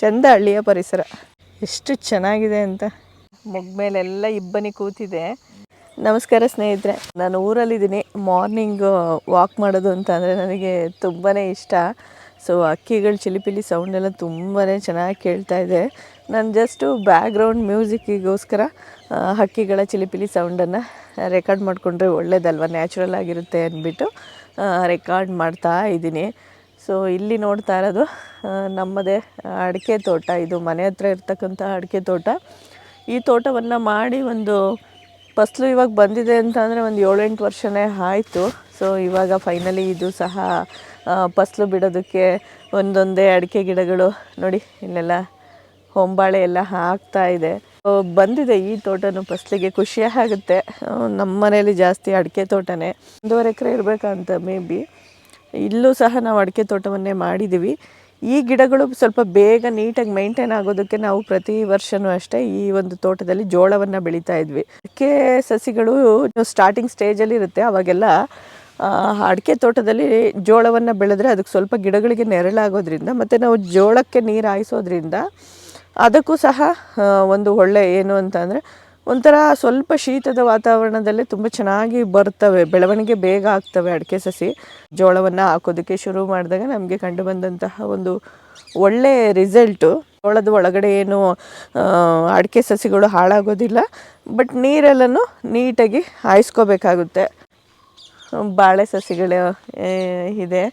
ಚಂದ ಹಳ್ಳಿಯ ಪರಿಸರ. ಎಷ್ಟು ಚೆನ್ನಾಗಿದೆ ಅಂತ. ಮುಗ್ಮೇಲೆಲ್ಲ ಇಬ್ಬನಿ ಕೂತಿದೆ. ನಮಸ್ಕಾರ ಸ್ನೇಹಿತರೆ ನಾನು ಊರಲ್ಲಿದ್ದೀನಿ. ಮಾರ್ನಿಂಗ್ ವಾಕ್ ಮಾಡೋದು ಅಂತ ಅಂದರೆ ನನಗೆ ತುಂಬಾ ಇಷ್ಟ. ಸೊ ಅಕ್ಕಿಗಳು ಚಿಲಿಪಿಲಿ ಸೌಂಡ್ ಎಲ್ಲ ತುಂಬಾ ಚೆನ್ನಾಗಿ ಕೇಳ್ತಾ ಇದೆ. ನಾನು ಜಸ್ಟು ಬ್ಯಾಕ್ಗ್ರೌಂಡ್ ಮ್ಯೂಸಿಕ್ಕಿಗೋಸ್ಕರ ಹಕ್ಕಿಗಳ ಚಿಲಿಪಿಲಿ ಸೌಂಡನ್ನು ರೆಕಾರ್ಡ್ ಮಾಡಿಕೊಂಡ್ರೆ ಒಳ್ಳೇದಲ್ವ? ನ್ಯಾಚುರಲ್ ಆಗಿರುತ್ತೆ ಅಂದ್ಬಿಟ್ಟು ರೆಕಾರ್ಡ್ ಮಾಡ್ತಾ ಇದ್ದೀನಿ. ಸೊ ಇಲ್ಲಿ ನೋಡ್ತಾ ಇರೋದು ನಮ್ಮದೇ ಅಡಿಕೆ ತೋಟ. ಇದು ಮನೆ ಹತ್ರ ಇರ್ತಕ್ಕಂಥ ಅಡಿಕೆ ತೋಟ. ಈ ತೋಟವನ್ನು ಮಾಡಿ ಒಂದು ಫಸ್ಲು ಇವಾಗ ಬಂದಿದೆ ಅಂತ ಅಂದರೆ ಒಂದು ಏಳೆಂಟು ವರ್ಷನೇ ಆಯಿತು. ಸೊ ಇವಾಗ ಫೈನಲಿ ಇದು ಸಹ ಫಸ್ಲು ಬಿಡೋದಕ್ಕೆ ಒಂದೊಂದೇ ಅಡಿಕೆ ಗಿಡಗಳು ನೋಡಿ, ಇಲ್ಲೆಲ್ಲ ಹೊಂಬಾಳೆ ಎಲ್ಲ ಹಾಕ್ತಾ ಇದೆ. ಬಂದಿದೆ ಈ ತೋಟನೂ ಫಸ್ಲಿಗೆ ಖುಷಿ ಆಗುತ್ತೆ ನಮ್ಮ ಮನೇಲಿ ಜಾಸ್ತಿ ಅಡಿಕೆ ತೋಟನೇ. ಒಂದೂವರೆ ಎಕರೆ ಇರಬೇಕಂತ ಮೇ ಬಿ ಇಲ್ಲೂ ಸಹ ನಾವು ಅಡಿಕೆ ತೋಟವನ್ನೇ ಮಾಡಿದ್ದೀವಿ. ಈ ಗಿಡಗಳು ಸ್ವಲ್ಪ ಬೇಗ ನೀಟಾಗಿ ಮೇಂಟೈನ್ ಆಗೋದಕ್ಕೆ ನಾವು ಪ್ರತಿ ವರ್ಷವೂ ಅಷ್ಟೇ ಈ ಒಂದು ತೋಟದಲ್ಲಿ ಜೋಳವನ್ನು ಬೆಳೀತಾ ಇದ್ವಿ. ಅಡಿಕೆ ಸಸಿಗಳು ಸ್ಟಾರ್ಟಿಂಗ್ ಸ್ಟೇಜಲ್ಲಿ ಇರುತ್ತೆ. ಅವಾಗೆಲ್ಲ ಅಡಿಕೆ ತೋಟದಲ್ಲಿ ಜೋಳವನ್ನು ಬೆಳೆದ್ರೆ ಅದಕ್ಕೆ ಸ್ವಲ್ಪ ಗಿಡಗಳಿಗೆ ನೆರಳಾಗೋದ್ರಿಂದ ಮತ್ತು ನಾವು ಜೋಳಕ್ಕೆ ನೀರು ಹಾಯಿಸೋದ್ರಿಂದ ಅದಕ್ಕೂ ಸಹ ಒಂದು ಒಳ್ಳೆ ಏನು ಅಂತ ಅಂದರೆ ಒಂಥರ ಸ್ವಲ್ಪ ಶೀತದ ವಾತಾವರಣದಲ್ಲೇ ತುಂಬ ಚೆನ್ನಾಗಿ ಬರ್ತವೆ, ಬೆಳವಣಿಗೆ ಬೇಗ ಆಗ್ತವೆ ಅಡಿಕೆ ಸಸಿ. ಜೋಳವನ್ನು ಹಾಕೋದಕ್ಕೆ ಶುರು ಮಾಡಿದಾಗ ನಮಗೆ ಕಂಡು ಬಂದಂತಹ ಒಂದು ಒಳ್ಳೆ ರಿಸಲ್ಟು ಜೋಳದ ಒಳಗಡೆ ಏನು ಅಡಿಕೆ ಸಸಿಗಳು ಹಾಳಾಗೋದಿಲ್ಲ ಬಟ್ ನೀರೆಲ್ಲನೂ ನೀಟಾಗಿ ಹಾಯಿಸ್ಕೋಬೇಕಾಗುತ್ತೆ. ಬಾಳೆ ಸಸಿಗಳು ಇದೆ.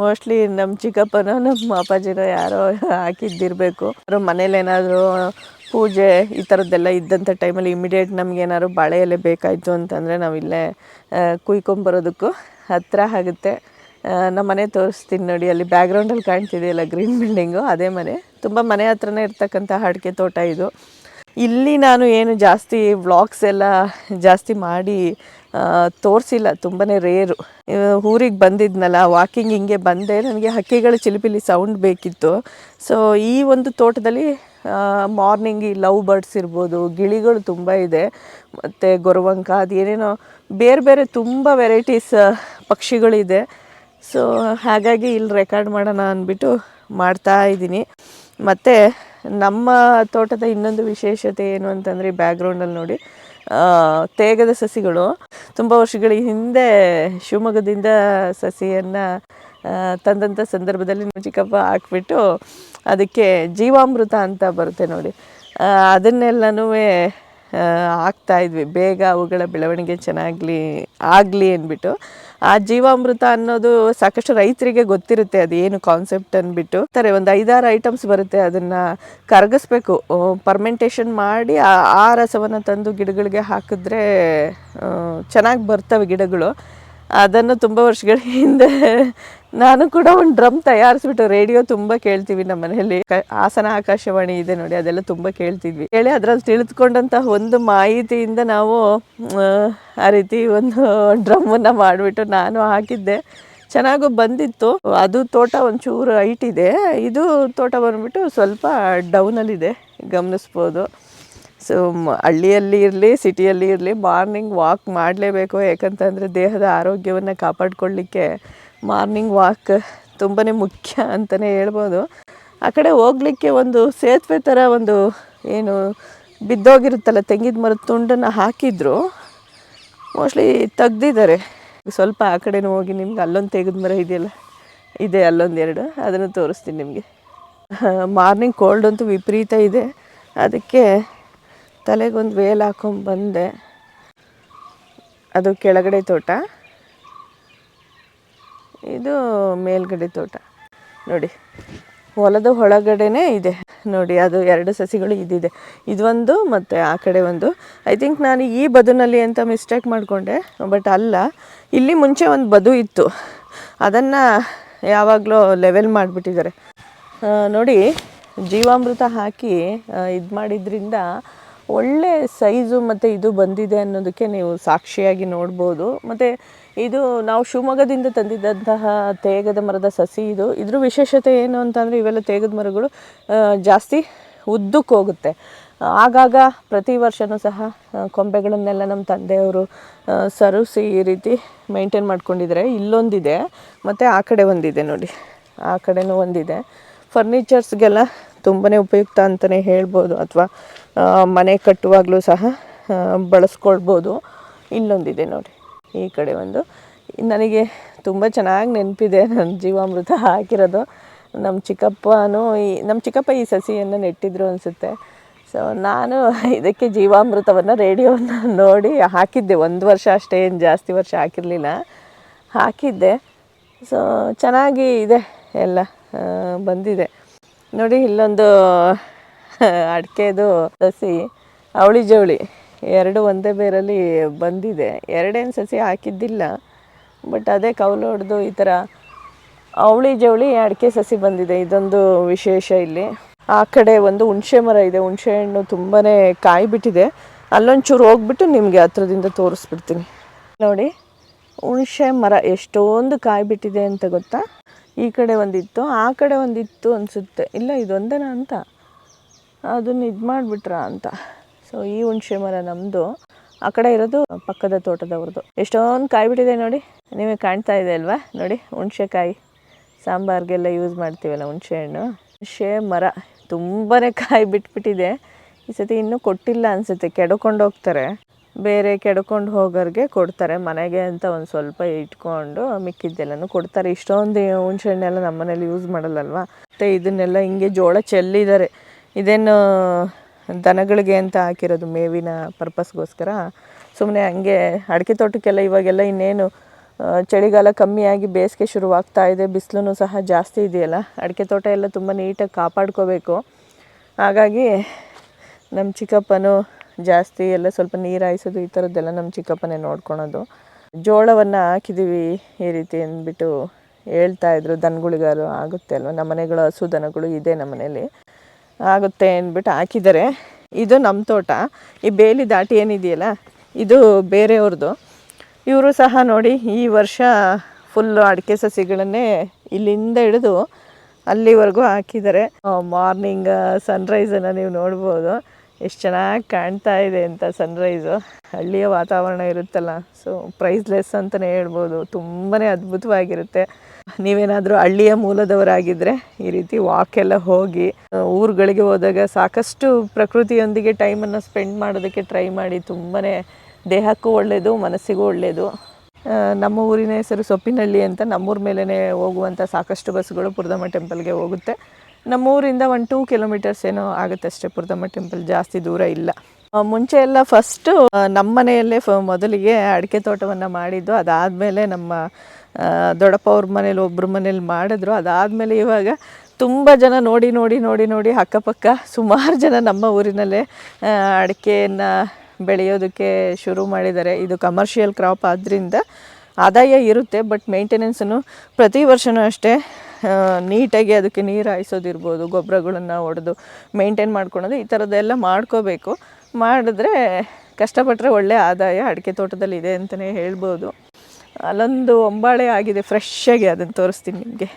ಮೋಸ್ಟ್ಲಿ ನಮ್ಮ ಚಿಕ್ಕಪ್ಪನೋ ನಮ್ಮ ಅಪ್ಪಾಜಿನೋ ಯಾರೋ ಹಾಕಿದ್ದಿರಬೇಕು. ಅವರು ಮನೇಲಿ ಏನಾದರೂ ಪೂಜೆ ಈ ಥರದ್ದೆಲ್ಲ ಇದ್ದಂಥ ಟೈಮಲ್ಲಿ ಇಮಿಡಿಯೇಟ್ ನಮಗೇನಾದ್ರು ಬಾಳೆ ಎಲೆ ಬೇಕಾಯಿತು ಅಂತಂದರೆ ನಾವಿಲ್ಲೇ ಕುಯ್ಕೊಂಬರೋದಕ್ಕೂ ಹತ್ತಿರ ಆಗುತ್ತೆ. ನಮ್ಮ ಮನೆ ತೋರಿಸ್ತೀನಿ ನೋಡಿ, ಅಲ್ಲಿ ಬ್ಯಾಕ್ಗ್ರೌಂಡಲ್ಲಿ ಕಾಣ್ತಿದೆಯಲ್ಲ ಗ್ರೀನ್ ಬಿಲ್ಡಿಂಗು ಅದೇ ಮನೆ. ತುಂಬ ಮನೆ ಹತ್ರನೇ ಇರ್ತಕ್ಕಂಥ ಅಡಿಕೆ ತೋಟ ಇದು. ಇಲ್ಲಿ ನಾನು ಏನು ಜಾಸ್ತಿ ವ್ಲಾಗ್ಸ್ ಎಲ್ಲ ಜಾಸ್ತಿ ಮಾಡಿ ತೋರಿಸಿಲ್ಲ ತುಂಬಾ ರೇರು ಊರಿಗೆ ಬಂದಿದ್ನಲ್ಲ ವಾಕಿಂಗ್ ಹಿಂಗೆ ಬಂದೆ, ನನಗೆ ಹಕ್ಕಿಗಳ, ಚಿಲಿಪಿಲಿ ಸೌಂಡ್ ಬೇಕಿತ್ತು. ಸೊ ಈ ಒಂದು ತೋಟದಲ್ಲಿ ಮಾರ್ನಿಂಗ್ ಈ ಲವ್ ಬರ್ಡ್ಸ್ ಇರ್ಬೋದು, ಗಿಳಿಗಳು ತುಂಬ ಇದೆ. ಮತ್ತು ಗೊರವಂಕ ಅದು ಏನೇನೋ ಬೇರೆ ಬೇರೆ ತುಂಬ ವೆರೈಟೀಸ್ ಪಕ್ಷಿಗಳಿದೆ. ಸೊ ಹಾಗಾಗಿ ಇಲ್ಲಿ ರೆಕಾರ್ಡ್ ಮಾಡೋಣ ಅಂದ್ಬಿಟ್ಟು ಮಾಡ್ತಾ ಇದ್ದೀನಿ. ಮತ್ತು ನಮ್ಮ ತೋಟದ ಇನ್ನೊಂದು ವಿಶೇಷತೆ ಏನು ಅಂತಂದರೆ ಬ್ಯಾಕ್ಗ್ರೌಂಡಲ್ಲಿ ನೋಡಿ. ತೇಗದ ಸಸಿಗಳು. ತುಂಬ ವರ್ಷಗಳ ಹಿಂದೆ ಶಿವಮೊಗ್ಗದಿಂದ ಸಸಿಯನ್ನು ತಂದಂಥ ಸಂದರ್ಭದಲ್ಲಿ ಚಿಕ್ಕಪ್ಪ ಹಾಕ್ಬಿಟ್ಟು ಅದಕ್ಕೆ ಜೀವಾಮೃತ ಅಂತ ಬರುತ್ತೆ ನೋಡಿ. ಅದನ್ನೆಲ್ಲನೂ ಹಾಕ್ತಾ ಇದ್ವಿ. ಬೇಗ ಅವುಗಳ ಬೆಳವಣಿಗೆ ಚೆನ್ನಾಗಲಿ, ಆಗಲಿ ಅಂದ್ಬಿಟ್ಟು. ಆ ಜೀವಾಮೃತ ಅನ್ನೋದು ಸಾಕಷ್ಟು ರೈತರಿಗೆ ಗೊತ್ತಿರುತ್ತೆ. ಅದು ಏನು ಕಾನ್ಸೆಪ್ಟ್ ಅಂದ್ಬಿಟ್ಟು. ಸರಿ ಒಂದು ಐದಾರು ಐಟಮ್ಸ್ ಬರುತ್ತೆ. ಅದನ್ನು ಕರಗಿಸ್ಬೇಕು. ಪರ್ಮೆಂಟೇಷನ್ ಮಾಡಿ ಆ ರಸವನ್ನು ತಂದು ಗಿಡಗಳಿಗೆ ಹಾಕಿದ್ರೆ ಚೆನ್ನಾಗಿ ಬರ್ತವೆ ಗಿಡಗಳು. ಅದನ್ನು ತುಂಬ ವರ್ಷಗಳ ಹಿಂದೆ ನಾನು ಕೂಡ ಒಂದು ಡ್ರಮ್ ತಯಾರಿಸ್ಬಿಟ್ಟು ರೇಡಿಯೋ ತುಂಬ ಕೇಳ್ತೀವಿ ನಮ್ಮ ಮನೆಯಲ್ಲಿ. ಆಸನ ಆಕಾಶವಾಣಿ ಇದೆ ನೋಡಿ, ಅದೆಲ್ಲ ತುಂಬ ಕೇಳ್ತಿದ್ವಿ ಹೇಳಿ ಅದರಲ್ಲಿ ತಿಳಿದುಕೊಂಡಂತಹ ಒಂದು ಮಾಹಿತಿಯಿಂದ ನಾವು ಆ ರೀತಿ ಒಂದು ಡ್ರಮ್ಮನ್ನು ಮಾಡಿಬಿಟ್ಟು ನಾನು ಹಾಕಿದ್ದೆ. ಚೆನ್ನಾಗೂ ಬಂದಿತ್ತು. ಅದು ತೋಟ ಒಂಚೂರು ಹೈಟ್ ಇದೆ. ಇದು ತೋಟ ಬಂದ್ಬಿಟ್ಟು ಸ್ವಲ್ಪ ಡೌನಲ್ಲಿದೆ, ಗಮನಿಸ್ಬೋದು. ಸೊ ಹಳ್ಳಿಯಲ್ಲಿ ಇರಲಿ, ಸಿಟಿಯಲ್ಲಿ ಇರಲಿ ಮಾರ್ನಿಂಗ್ ವಾಕ್ ಮಾಡಲೇಬೇಕು. ಯಾಕಂತಂದರೆ ದೇಹದ ಆರೋಗ್ಯವನ್ನು ಕಾಪಾಡಿಕೊಳ್ಳಿಕ್ಕೆ ಮಾರ್ನಿಂಗ್ ವಾಕ್ ತುಂಬಾ ಮುಖ್ಯ ಅಂತಲೇ ಹೇಳ್ಬೋದು. ಆ ಕಡೆ ಹೋಗ್ಲಿಕ್ಕೆ ಒಂದು ಸೇತುವೆ ಥರ ಒಂದು ಏನು ಬಿದ್ದೋಗಿರುತ್ತಲ್ಲ, ತೆಂಗಿದ ಮರದ ತುಂಡನ್ನು ಹಾಕಿದ್ರು. ಮೋಸ್ಟ್ಲಿ ತೆಗ್ದಿದ್ದಾರೆ. ಸ್ವಲ್ಪ ಆ ಕಡೆನೂ ಹೋಗಿ ನಿಮ್ಗೆ ಅಲ್ಲೊಂದು ತೆಗೆದ ಮರ ಇದೆಯಲ್ಲ, ಇದೆ ಅಲ್ಲೊಂದು ಎರಡು, ಅದನ್ನು ತೋರಿಸ್ತೀನಿ ನಿಮಗೆ. ಮಾರ್ನಿಂಗ್ ಕೋಲ್ಡ್ ಅಂತೂ ವಿಪರೀತ ಇದೆ. ಅದಕ್ಕೆ ತಲೆಗೊಂದು ವೇಲ್ ಹಾಕೊಂಡು ಬಂದೆ. ಅದು ಕೆಳಗಡೆ ತೋಟ. ಇದು ಮೇಲ್ಗಡೆ ತೋಟ. ನೋಡಿ, ಹೊಲದ ಒಳಗಡೆನೇ ಇದೆ. ನೋಡಿ, ಅದು ಎರಡು ಸಸಿಗಳು ಇದಿದೆ ಇದೊಂದು ಮತ್ತು ಆ ಕಡೆ ಒಂದು. ಐ ಥಿಂಕ್ ನಾನು ಈ ಬದುನಲ್ಲಿ ಅಂತ ಮಿಸ್ಟೇಕ್ ಮಾಡಿಕೊಂಡೆ ಬಟ್ ಅಲ್ಲ, ಇಲ್ಲಿ ಮುಂಚೆ ಒಂದು ಬದು ಇತ್ತು. ಅದನ್ನು ಯಾವಾಗಲೂ ಲೆವೆಲ್ ಮಾಡಿಬಿಟ್ಟಿದ್ದಾರೆ. ನೋಡಿ, ಜೀವಾಮೃತ ಹಾಕಿ ಇದು ಮಾಡಿದ್ರಿಂದ ಒಳ್ಳೆ ಸೈಜು ಮತ್ತು ಇದು ಬಂದಿದೆ ಅನ್ನೋದಕ್ಕೆ ನೀವು ಸಾಕ್ಷಿಯಾಗಿ ನೋಡ್ಬೋದು. ಮತ್ತು ಇದು ನಾವು ಶಿವಮೊಗ್ಗದಿಂದ ತಂದಿದ್ದಂತಹ ತೇಗದ ಮರದ ಸಸಿ ಇದು. ಇದ್ರ ವಿಶೇಷತೆ ಏನು ಅಂತಂದರೆ ಇವೆಲ್ಲ ತೇಗದ ಮರಗಳು ಜಾಸ್ತಿ ಉದ್ದಕ್ಕೆ ಹೋಗುತ್ತೆ. ಆಗಾಗ ಪ್ರತಿ ವರ್ಷವೂ ಸಹ ಕೊಂಬೆಗಳನ್ನೆಲ್ಲ ನಮ್ಮ ತಂದೆಯವರು ಸರಿಸಿ ಈ ರೀತಿ ಮೇಂಟೈನ್ ಮಾಡ್ಕೊಂಡಿದ್ದಾರೆ. ಇಲ್ಲೊಂದಿದೆ, ಮತ್ತು ಆ ಕಡೆ ಒಂದಿದೆ ನೋಡಿ. ಆ ಕಡೆನೂ ಒಂದಿದೆ. ಫರ್ನಿಚರ್ಸ್ಗೆಲ್ಲ ತುಂಬಾ ಉಪಯುಕ್ತ ಅಂತಲೇ ಹೇಳ್ಬೋದು ಅಥವಾ ಮನೆ ಕಟ್ಟುವಾಗಲೂ ಸಹ ಬಳಸ್ಕೊಳ್ಬೋದು. ಇಲ್ಲೊಂದಿದೆ ನೋಡಿ, ಈ ಕಡೆ ಒಂದು. ನನಗೆ ತುಂಬ ಚೆನ್ನಾಗಿ ನೆನಪಿದೆ ನನ್ನ ಜೀವಾಮೃತ ಹಾಕಿರೋದು. ನಮ್ಮ ಚಿಕ್ಕಪ್ಪನೂ ಈ ನಮ್ಮ ಚಿಕ್ಕಪ್ಪ ಈ ಸಸಿಯನ್ನು ನೆಟ್ಟಿದ್ರು ಅನಿಸುತ್ತೆ. ಸೊ ನಾನು ಇದಕ್ಕೆ ಜೀವಾಮೃತವನ್ನು, ರೇಡಿಯೋವನ್ನು ನೋಡಿ ಹಾಕಿದ್ದೆ. ಒಂದು ವರ್ಷ ಅಷ್ಟೇ ಏನು ಜಾಸ್ತಿ ವರ್ಷ ಹಾಕಿರಲಿಲ್ಲ. ಹಾಕಿದ್ದೆ. ಸೊ ಚೆನ್ನಾಗಿ ಇದೆ ಎಲ್ಲ ಬಂದಿದೆ. ನೋಡಿ, ಇಲ್ಲೊಂದು ಅಡಿಕೆದು ಸಸಿ, ಅವಳಿ ಜವಳಿ. ಎರಡು ಒಂದೇ ಬೇರಲ್ಲಿ ಬಂದಿದೆ. ಎರಡೇನು ಸಸಿ ಹಾಕಿದ್ದಿಲ್ಲ. ಬಟ್ ಅದೇ ಕೌಲು ಹೊಡೆದು ಈ ಥರ ಅವಳಿ ಜವಳಿ, ಅಡಿಕೆ ಸಸಿ ಬಂದಿದೆ. ಇದೊಂದು ವಿಶೇಷ ಇಲ್ಲಿ. ಆ ಕಡೆ ಒಂದು ಹುಣಸೆ ಮರ ಇದೆ. ಹುಣಸೆ ಹಣ್ಣು ತುಂಬಾ ಕಾಯಿ ಬಿಟ್ಟಿದೆ ಅಲ್ಲೊಂಚೂರು ಹೋಗ್ಬಿಟ್ಟು ನಿಮಗೆ ಹತ್ರದಿಂದ ತೋರಿಸ್ಬಿಡ್ತೀನಿ. ನೋಡಿ, ಹುಣಸೆ ಮರ ಎಷ್ಟೊಂದು ಕಾಯಿ ಬಿಟ್ಟಿದೆ ಅಂತ ಗೊತ್ತಾ? ಈ ಕಡೆ ಒಂದಿತ್ತು, ಆ ಕಡೆ ಒಂದಿತ್ತು ಅನಿಸುತ್ತೆ. ಇಲ್ಲ, ಇದೊಂದೇನಾ ಅಂತ. ಅದನ್ನು ಇದು ಮಾಡಿಬಿಟ್ರ ಅಂತ. ಸೊ ಈ ಹುಣಸೆ ಮರ ನಮ್ಮದು ಆ ಕಡೆ ಇರೋದು ಪಕ್ಕದ ತೋಟದವ್ರದ್ದು ಎಷ್ಟೊಂದು ಕಾಯಿ ಬಿಟ್ಟಿದೆ ನೋಡಿ. ನಿಮಗೆ ಕಾಣ್ತಾ ಇದೆ ಅಲ್ವಾ? ನೋಡಿ, ಹುಣಸೆಕಾಯಿ ಸಾಂಬಾರಿಗೆಲ್ಲ ಯೂಸ್ ಮಾಡ್ತೀವಲ್ಲ ಹುಣಸೆ ಹಣ್ಣು ಹುಣಸೆ ಮರ ತುಂಬಾ ಕಾಯಿ ಬಿಟ್ಬಿಟ್ಟಿದೆ. ಈ ಸತಿ ಇನ್ನೂ ಕೊಟ್ಟಿಲ್ಲ ಅನಿಸುತ್ತೆ, ಕೆಡ್ಕೊಂಡು ಹೋಗ್ತಾರೆ. ಬೇರೆ ಕೆಡ್ಕೊಂಡು ಹೋಗೋರಿಗೆ ಕೊಡ್ತಾರೆ. ಮನೆಗೆ ಅಂತ ಒಂದು ಸ್ವಲ್ಪ ಇಟ್ಕೊಂಡು ಮಿಕ್ಕಿದ್ದೆಲ್ಲನೂ ಕೊಡ್ತಾರೆ. ಇಷ್ಟೊಂದು ಹುಣಸೆ ಹಣ್ಣೆಲ್ಲ ನಮ್ಮ ಮನೇಲಿ ಯೂಸ್ ಮಾಡಲ್ಲಲ್ವಾ? ಮತ್ತು ಇದನ್ನೆಲ್ಲ ಹಿಂಗೆ ಜೋಳ ಚೆಲ್ಲಿದ್ದಾರೆ ಇದೇನು ದನಗಳಿಗೆ ಅಂತ ಹಾಕಿರೋದು ಮೇವಿನ ಪರ್ಪಸ್ಗೋಸ್ಕರ. ಸುಮ್ಮನೆ ಹಂಗೆ ಅಡಿಕೆ ತೋಟಕ್ಕೆಲ್ಲ ಇವಾಗೆಲ್ಲ ಇನ್ನೇನು ಚಳಿಗಾಲ ಕಮ್ಮಿಯಾಗಿ ಬೇಸಿಗೆ ಶುರುವಾಗ್ತಾ ಇದೆ. ಬಿಸಿಲು ಸಹ ಜಾಸ್ತಿ ಇದೆಯಲ್ಲ? ಅಡಿಕೆ ತೋಟ ಎಲ್ಲ ತುಂಬ ನೀಟಾಗಿ ಕಾಪಾಡ್ಕೋಬೇಕು. ಹಾಗಾಗಿ ನಮ್ಮ ಚಿಕ್ಕಪ್ಪನೂ ಜಾಸ್ತಿ ಎಲ್ಲ ಸ್ವಲ್ಪ ನೀರು ಹಾಯಿಸೋದು ಈ ಥರದ್ದೆಲ್ಲ ನಮ್ಮ ಚಿಕ್ಕಪ್ಪನೇ ನೋಡ್ಕೊಳೋದು. ಜೋಳವನ್ನು ಹಾಕಿದ್ದೀವಿ ಈ ರೀತಿ ಅಂದ್ಬಿಟ್ಟು ಹೇಳ್ತಾ ಇದ್ರು. ದನಗಳಿಗಾರು ಆಗುತ್ತೆ ಅಲ್ವ? ನಮ್ಮ ಮನೆಗಳು ಹಸು ದನಗಳು ಇದೆ ನಮ್ಮ ಮನೇಲಿ. ಆಗುತ್ತೆ ಅಂದ್ಬಿಟ್ಟು ಹಾಕಿದ್ದಾರೆ. ಇದು ನಮ್ಮ ತೋಟ. ಈ ಬೇಲಿ ದಾಟಿ ಏನಿದೆಯಲ್ಲ, ಇದು ಬೇರೆಯವ್ರದ್ದು ಇವರು ಸಹ ನೋಡಿ ಈ ವರ್ಷ ಫುಲ್ಲು ಅಡಿಕೆ ಸಸಿಗಳನ್ನೇ ಇಲ್ಲಿಂದ ಹಿಡಿದು ಅಲ್ಲಿವರೆಗೂ ಹಾಕಿದ್ದಾರೆ. ಮಾರ್ನಿಂಗ್ ಸನ್ರೈಸನ್ನು ನೀವು ನೋಡ್ಬೋದು. ಎಷ್ಟು ಚೆನ್ನಾಗಿ ಕಾಣ್ತಾ ಇದೆ ಅಂತ ಸನ್ರೈಸು ಹಳ್ಳಿಯ ವಾತಾವರಣ ಇರುತ್ತಲ್ಲ ಸೊ ಪ್ರೈಸ್ಲೆಸ್ ಅಂತಲೇ ಹೇಳ್ಬೋದು. ತುಂಬಾ ಅದ್ಭುತವಾಗಿರುತ್ತೆ. ನೀವೇನಾದರೂ ಹಳ್ಳಿಯ ಮೂಲದವರಾಗಿದ್ದರೆ ಈ ರೀತಿ ವಾಕ್ ಎಲ್ಲ ಹೋಗಿ ಊರುಗಳಿಗೆ ಹೋದಾಗ ಸಾಕಷ್ಟು ಪ್ರಕೃತಿಯೊಂದಿಗೆ ಟೈಮನ್ನು ಸ್ಪೆಂಡ್ ಮಾಡೋದಕ್ಕೆ ಟ್ರೈ ಮಾಡಿ ತುಂಬಾ ದೇಹಕ್ಕೂ ಒಳ್ಳೆಯದು ಮನಸ್ಸಿಗೂ ಒಳ್ಳೆಯದು ನಮ್ಮ ಊರಿನ ಹೆಸರು ಸೊಪ್ಪಿನಹಳ್ಳಿ ಅಂತ ನಮ್ಮೂರ ಮೇಲೇ ಹೋಗುವಂಥ ಸಾಕಷ್ಟು ಬಸ್ಸುಗಳು ಪುರದಮ್ಮ ಟೆಂಪಲ್ಗೆ ಹೋಗುತ್ತೆ. ನಮ್ಮ ಊರಿಂದ ಒಂದು ಟೂ ಕಿಲೋಮೀಟರ್ಸ್ ಏನೋ ಆಗುತ್ತೆ ಅಷ್ಟೇ, ಪುರದಮ್ಮ ಟೆಂಪಲ್ ಜಾಸ್ತಿ ದೂರ ಇಲ್ಲ. ಮುಂಚೆ ಎಲ್ಲ ಫಸ್ಟು ನಮ್ಮ ಮನೆಯಲ್ಲೇ ಫ, ಮೊದಲಿಗೆ ಅಡಿಕೆ ತೋಟವನ್ನು ಮಾಡಿದ್ದು. ಅದಾದಮೇಲೆ ನಮ್ಮ ದೊಡ್ಡಪ್ಪ ಅವ್ರ ಮನೇಲಿ ಒಬ್ಬರ ಮನೇಲಿ ಮಾಡಿದ್ರು. ಅದಾದಮೇಲೆ ಇವಾಗ ತುಂಬ ಜನ ನೋಡಿ ನೋಡಿ ನೋಡಿ ನೋಡಿ ಅಕ್ಕಪಕ್ಕ ಸುಮಾರು ಜನ ನಮ್ಮ ಊರಿನಲ್ಲೇ ಅಡಿಕೆಯನ್ನು ಬೆಳೆಯೋದಕ್ಕೆ ಶುರು ಮಾಡಿದ್ದಾರೆ. ಇದು ಕಮರ್ಷಿಯಲ್ ಕ್ರಾಪ್ ಆದ್ದರಿಂದ ಆದಾಯ ಇರುತ್ತೆ ಬಟ್ ಮೇಂಟೆನೆನ್ಸನ್ನು ಪ್ರತಿ ವರ್ಷವೂ ಅಷ್ಟೇ ನೀಟಾಗಿ ಅದಕ್ಕೆ ನೀರು ಹಾಯಿಸೋದಿರ್ಬೋದು ಗೊಬ್ಬರಗಳನ್ನು ಹೊಡೆದು ಮೇಂಟೈನ್ ಮಾಡ್ಕೊಳೋದು, ಈ ಥರದ್ದೆಲ್ಲ ಮಾಡ್ಕೋಬೇಕು. ಮಾಡಿದ್ರೆ ಕಷ್ಟಪಟ್ಟರೆ ಒಳ್ಳೆಯ ಆದಾಯ ಅಡಿಕೆ ತೋಟದಲ್ಲಿ ಇದೆ ಅಂತಲೇ ಹೇಳ್ಬೋದು. ಅಲ್ಲೊಂದು ಒಂಬಾಳೆ ಆಗಿದೆ ಫ್ರೆಶ್ ಆಗಿ ಅದನ್ನು ತೋರಿಸ್ತೀನಿ ನಿಮಗೆ.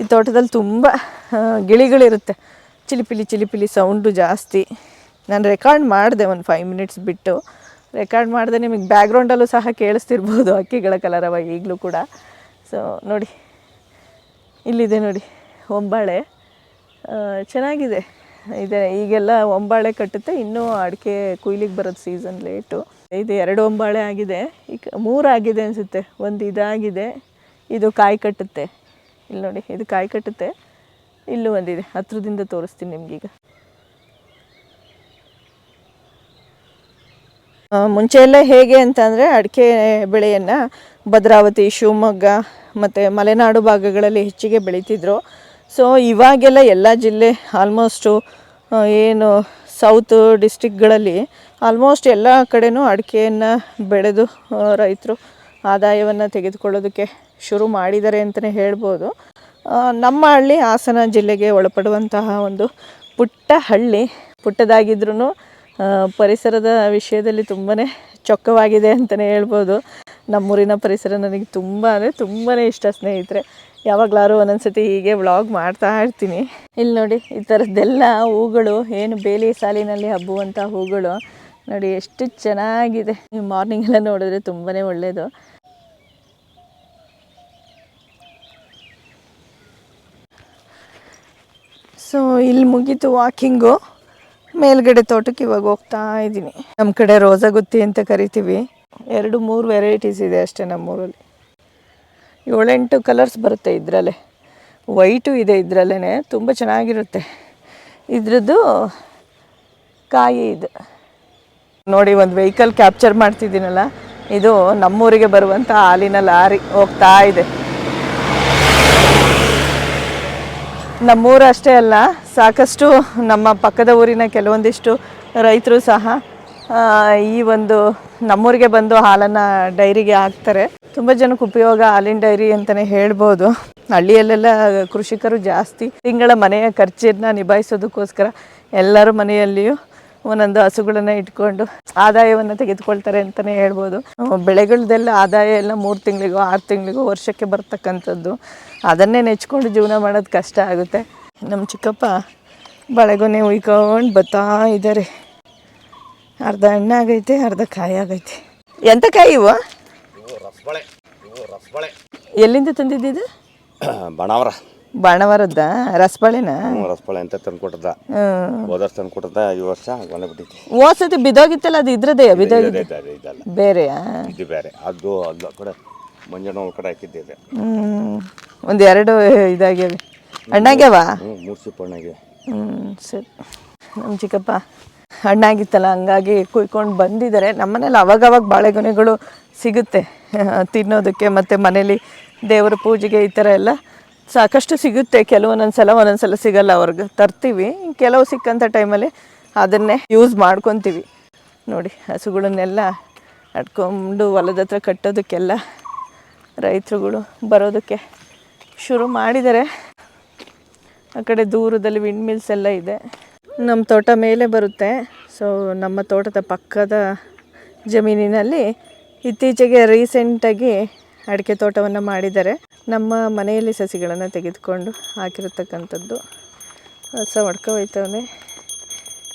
ಈ ತೋಟದಲ್ಲಿ ತುಂಬ ಗಿಳಿಗಳಿರುತ್ತೆ. ಚಿಲಿಪಿಲಿ ಚಿಲಿಪಿಲಿ ಸೌಂಡು ಜಾಸ್ತಿ. ನಾನು ರೆಕಾರ್ಡ್ ಮಾಡಿದೆ ಒಂದು ಫೈವ್ ಮಿನಿಟ್ಸ್ ಬಿಟ್ಟು. ರೆಕಾರ್ಡ್ ಮಾಡಿದೆ ನಿಮಗೆ ಬ್ಯಾಕ್ಗ್ರೌಂಡಲ್ಲೂ ಸಹ ಕೇಳಿಸ್ತಿರ್ಬೋದು, ಅಕ್ಕಿಗಳ ಕಲರವ ಈಗಲೂ ಕೂಡ. ಸೊ ನೋಡಿ. ಇಲ್ಲಿದೆ ನೋಡಿ, ಒಂಬಾಳೆ. ಚೆನ್ನಾಗಿದೆ. ಇದೆ, ಈಗೆಲ್ಲ ಒಂಬಾಳೆ ಕಟ್ಟುತ್ತೆ, ಇನ್ನೂ ಅಡಿಕೆ ಕುಯ್ಲಿಗೆ ಬರೋದು ಸೀಸನ್ ಲೇಟು ಇದು ಎರಡು ಒಂಬಾಳೆ ಆಗಿದೆ. ಈಗ ಮೂರಾಗಿದೆ ಅನಿಸುತ್ತೆ. ಒಂದು ಇದಾಗಿದೆ, ಇದು ಕಾಯಿ ಕಟ್ಟುತ್ತೆ. ಇಲ್ಲಿ ನೋಡಿ, ಇದು ಕಾಯಿ ಕಟ್ಟುತ್ತೆ. ಇಲ್ಲೂ ಒಂದಿದೆ. ಹತ್ರದಿಂದ ತೋರಿಸ್ತೀನಿ ನಿಮ್ಗೀಗ. ಮುಂಚೆ ಎಲ್ಲ ಹೇಗೆ ಅಂತಂದರೆ ಅಡಿಕೆ ಬೆಳೆಯನ್ನು ಭದ್ರಾವತಿ, ಶಿವಮೊಗ್ಗ ಮತ್ತು ಮಲೆನಾಡು ಭಾಗಗಳಲ್ಲಿ ಹೆಚ್ಚಿಗೆ ಬೆಳೀತಿದ್ರು. ಸೊ ಇವಾಗೆಲ್ಲ ಎಲ್ಲ ಜಿಲ್ಲೆ ಆಲ್ಮೋಸ್ಟು ಏನು ಸೌತ್ ಡಿಸ್ಟಿಕ್ಗಳಲ್ಲಿ ಆಲ್ಮೋಸ್ಟ್ ಎಲ್ಲ ಕಡೆನೂ ಅಡಿಕೆಯನ್ನು ಬೆಳೆದು ರೈತರು ಆದಾಯವನ್ನು ತೆಗೆದುಕೊಳ್ಳೋದಕ್ಕೆ ಶುರು ಮಾಡಿದ್ದಾರೆ ಅಂತಲೇ ಹೇಳ್ಬೋದು. ನಮ್ಮ ಹಳ್ಳಿ ಹಾಸನ ಜಿಲ್ಲೆಗೆ ಒಳಪಡುವಂತಹ ಒಂದು ಪುಟ್ಟ ಹಳ್ಳಿ ಪುಟ್ಟದಾಗಿದ್ರೂ ಪರಿಸರದ ವಿಷಯದಲ್ಲಿ ತುಂಬಾ ಚೊಕ್ಕವಾಗಿದೆ ಅಂತಲೇ ಹೇಳ್ಬೋದು. ನಮ್ಮೂರಿನ ಪರಿಸರ ನನಗೆ ತುಂಬ ಅಂದರೆ ತುಂಬಾ ಇಷ್ಟ ಸ್ನೇಹಿತರೆ. ಯಾವಾಗಲಾರು ಒಂದೊಂದ್ಸತಿ ಹೀಗೆ ವ್ಲಾಗ್ ಮಾಡ್ತಾ ಇರ್ತೀನಿ. ಇಲ್ಲಿ ನೋಡಿ, ಈ ಥರದ್ದೆಲ್ಲ ಹೂಗಳು, ಏನು ಬೇಲಿ ಸಾಲಿನಲ್ಲಿ ಹಬ್ಬುವಂಥ ಹೂಗಳು. ನೋಡಿ, ಎಷ್ಟು ಚೆನ್ನಾಗಿದೆ. ಮಾರ್ನಿಂಗ್ ಎಲ್ಲ ನೋಡಿದ್ರೆ ತುಂಬಾ ಒಳ್ಳೆಯದು ಸೊ ಇಲ್ಲಿ ಮುಗೀತು ವಾಕಿಂಗು ಮೇಲ್ಗಡೆ ತೋಟಕ್ಕೆ ಇವಾಗ ಹೋಗ್ತಾ ಇದ್ದೀನಿ. ನಮ್ಮ ಕಡೆ ರೋಸಾಗುತ್ತಿ ಅಂತ ಕರಿತೀವಿ. ಎರಡು, ಮೂರು ವೆರೈಟೀಸ್ ಇದೆ ಅಷ್ಟೇ ನಮ್ಮೂರಲ್ಲಿ. ಏಳೆಂಟು ಕಲರ್ಸ್ ಬರುತ್ತೆ ಇದರಲ್ಲೇ. ವೈಟು ಇದೆ ಇದರಲ್ಲೇ ತುಂಬ ಚೆನ್ನಾಗಿರುತ್ತೆ. ಇದ್ರದ್ದು ಕಾಯಿ ಇದು. ನೋಡಿ, ಒಂದು ವೆಹಿಕಲ್ ಕ್ಯಾಪ್ಚರ್ ಮಾಡ್ತಿದ್ದೀನಲ್ಲ, ಇದು ನಮ್ಮೂರಿಗೆ ಬರುವಂಥ ಹಾಲಿನ ಲಾರಿ ಹೋಗ್ತಾ ಇದೆ. ನಮ್ಮೂರು ಅಷ್ಟೇ ಅಲ್ಲ, ಸಾಕಷ್ಟು ನಮ್ಮ ಪಕ್ಕದ ಊರಿನ ಕೆಲವೊಂದಿಷ್ಟು ರೈತರು ಸಹ ಈ ಒಂದು ನಮ್ಮೂರಿಗೆ ಬಂದು ಹಾಲನ್ನು ಡೈರಿಗೆ ಹಾಕ್ತಾರೆ. ತುಂಬ ಜನಕ್ಕೆ ಉಪಯೋಗ ಹಾಲಿನ ಡೈರಿ ಅಂತಲೇ ಹೇಳ್ಬೋದು. ಹಳ್ಳಿಯಲ್ಲೆಲ್ಲ ಕೃಷಿಕರು ಜಾಸ್ತಿ ತಿಂಗಳ ಮನೆಯ ಖರ್ಚನ್ನು ನಿಭಾಯಿಸೋದಕ್ಕೋಸ್ಕರ ಎಲ್ಲರೂ ಮನೆಯಲ್ಲಿಯೂ ಒಂದೊಂದು ಹಸುಗಳನ್ನು ಇಟ್ಕೊಂಡು ಆದಾಯವನ್ನು ತೆಗೆದುಕೊಳ್ತಾರೆ ಅಂತಲೇ ಹೇಳ್ಬೋದು. ಬೆಳೆಗಳದೆಲ್ಲ ಆದಾಯ ಎಲ್ಲ ಮೂರು ತಿಂಗಳಿಗೋ ಆರು ತಿಂಗಳಿಗೋ ವರ್ಷಕ್ಕೆ ಬರ್ತಕ್ಕಂಥದ್ದು. ಅದನ್ನೇ ನೆಚ್ಕೊಂಡು ಜೀವನ ಮಾಡೋದು ಕಷ್ಟ ಆಗುತ್ತೆ. ನಮ್ಮ ಚಿಕ್ಕಪ್ಪ ಬಳೆಗೊನೆ ಉಯ್ಕೊಂಡು ಬತ್ತಾ ಇದ್ದಾರೆ. ಅರ್ಧ ಹಣ್ಣು ಆಗೈತೆ ಅರ್ಧ ಕಾಯಿ ಆಗೈತೆ. ಎಂತ ಕಾಯಿ ಇವು? ಎಲ್ಲಿಂದ ತಂದಿದ್ದು ಬಣವರ. ಬಾಣವರದ್ದ? ರಸಬಾಳೆನ? ಹ್ಞೂ ರಸಬಳೆ ಅಂತ ತಂದು ಕೊಟ್ಟದ ಓದರ್ ಹೋದ ವರ್ಷ ತಂದು ಕೊಟ್ಟದ ಈ ವರ್ಷ ಕೊನೆ ಬಿಟ್ಟೈತಿ ಓಸತಿ ಬಿದೋಗಿತ್ತಲ್ಲ ಅದು ಇದ್ರದೇ ಬಿದೋಗಿದೆ ಬೇರೆ ಇದೆ, ಇದಲ್ಲ. ಬೇರೆಯಾ? ಇದು ಬೇರೆ. ಅದು ಅಲ್ಲ ಕೂಡ ಮಂಜಣ್ಣ ಒಂದು ಕಡೆ ಹಾಕಿದ್ದೆ ಹ್ಮ್. ಒಂದು ಎರಡು ಇದಾಗ್ಯಾವೆ. ಹಣ್ಣಾಗ್ಯಾವ? ಹ್ಞೂ ಮೂರು ಸಿಪ್ಪಣ್ಣಗೆ ಹ್ಞೂ ಸರಿ. ನಮ್ಮ ಚಿಕ್ಕಪ್ಪ ಹಣ್ಣಾಗಿತ್ತಲ್ಲ ಹಂಗಾಗಿ ಕುಯ್ಕೊಂಡು ಬಂದಿದ್ದಾರೆ ನಮ್ಮನೇಲಿ ಅವಾಗವಾಗ ಬಾಳೆಗೊನೆಗಳು ಸಿಗುತ್ತೆ. ತಿನ್ನೋದಕ್ಕೆ ಮತ್ತು ಮನೇಲಿ ದೇವರ ಪೂಜೆಗೆ ಈ ಥರ ಎಲ್ಲ ಸಾಕಷ್ಟು ಸಿಗುತ್ತೆ. ಕೆಲವೊಂದೊಂದು ಸಲ ಒಂದೊಂದು ಸಲ ಸಿಗಲ್ಲ ಅವ್ರಿಗೆ. ತರ್ತೀವಿ. ಕೆಲವು ಸಿಕ್ಕಂಥ ಟೈಮಲ್ಲಿ ಅದನ್ನೇ ಯೂಸ್ ಮಾಡ್ಕೊತೀವಿ. ನೋಡಿ, ಹಸುಗಳನ್ನೆಲ್ಲ ಅಟ್ಕೊಂಡು ಹೊಲದ ಹತ್ರ ಕಟ್ಟೋದಕ್ಕೆಲ್ಲ ರೈತರುಗಳು ಬರೋದಕ್ಕೆ ಶುರು ಮಾಡಿದ್ದಾರೆ. ಆ ಕಡೆ ದೂರದಲ್ಲಿ ವಿಂಡ್ ಮಿಲ್ಸ್ ಎಲ್ಲ ಇದೆ. ನಮ್ಮ ತೋಟ ಮೇಲೆ ಬರುತ್ತೆ. ಸೊ ನಮ್ಮ ತೋಟದ ಪಕ್ಕದ ಜಮೀನಿನಲ್ಲಿ ಇತ್ತೀಚೆಗೆ ರೀಸೆಂಟಾಗಿ ಅಡಿಕೆ ತೋಟವನ್ನು ಮಾಡಿದ್ದಾರೆ ನಮ್ಮ ಮನೆಯಲ್ಲಿ ಸಸಿಗಳನ್ನು ತೆಗೆದುಕೊಂಡು ಹಾಕಿರತಕ್ಕಂಥದ್ದು. ಹೊಸ ಹೊಡ್ಕೊ ಹೋಯ್ತವನೆ.